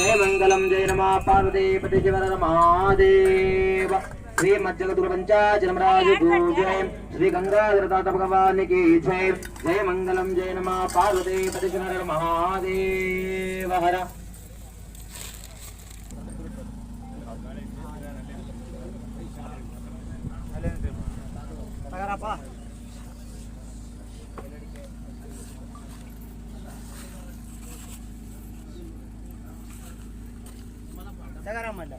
జయ మంగళం జయ నమ పార్వతీ పతి శివర మహాదేవ శ్రీ మధ్యగతుల పంచాచరమరాజు జయ. శ్రీ గంగాధర తాత భగవానికి జయ జయ మంగళం జయ నమ పార్వతీ పతి శివర మహాదేవ హర ಸಗರಮಲ್ಲ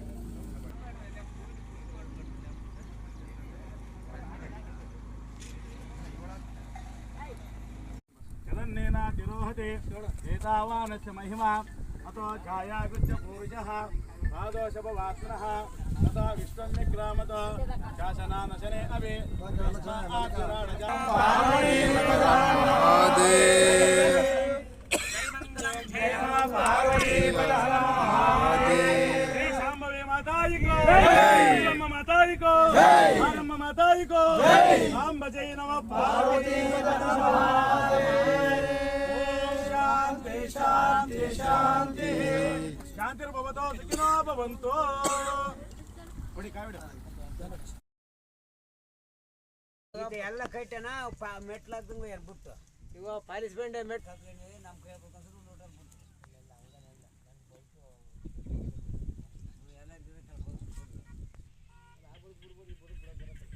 ಚಲನ್ನೇನ ತಿರೋಹತೆ ಏತಾವಾನಸ್ಯ ಮಹಿಮಾ अतो छायाकृत्य पूरुषः पादोशपवात्मनः शासनानशने अपि माताजी को जय माताजी को जय ब्रह्म माताजी को जय राम भजे नमः पार्वती ओम शांति शांति शांति शांतिर्भवतो सुखिनो भवन्तो ಇದು ಎಲ್ಲ ಕೈಟನ ಮೆಟ್ಲಾಗ್ದಂಗೆ ಬಿಟ್ಟು ಇವ ಪಾಲಿಸ್ಬೆಂಡೆ ಮೆಟ್ಲಾಗ್ತೀನಿ ನಮ್ಮ ಕೈ बोलो बड़ा ज़रा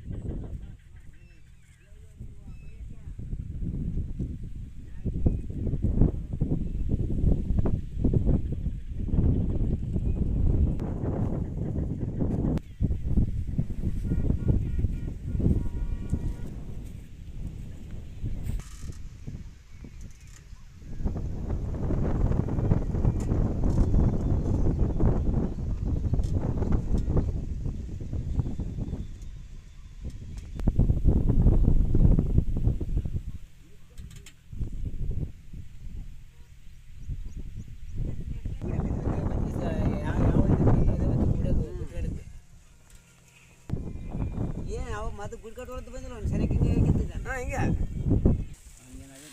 ಏನು ಅವಾಗ ಮತ್ತೆ ಹೊರತು ಬಂದಿಲ್ಲ ಅವ್ನು ಹಿಂಗೆ ಹೇಗಿದ್ದ ಹಾಂ ಹಿಂಗೆ. ಅವನಿಗೇನಾದ್ರು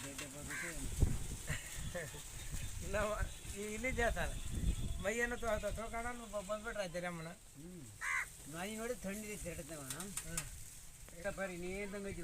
ಇಲ್ಲಿ ಜಾಸ್ತಿ ಮೈಯನ್ನು ತೊಳ್ಕೊಂಡ ಬಂದ್ಬಿಟ್ರೆ ಆಯ್ತು ಹ್ಞೂ ನಾಯಿ ನೋಡಿ ಥಂಡಿ ಇತ್ತು ಎಡ್ತೇವಣ್ಣ ಹ್ಞೂ ಬರ್ರಿ ನೀನು ತಂಗೈತಿ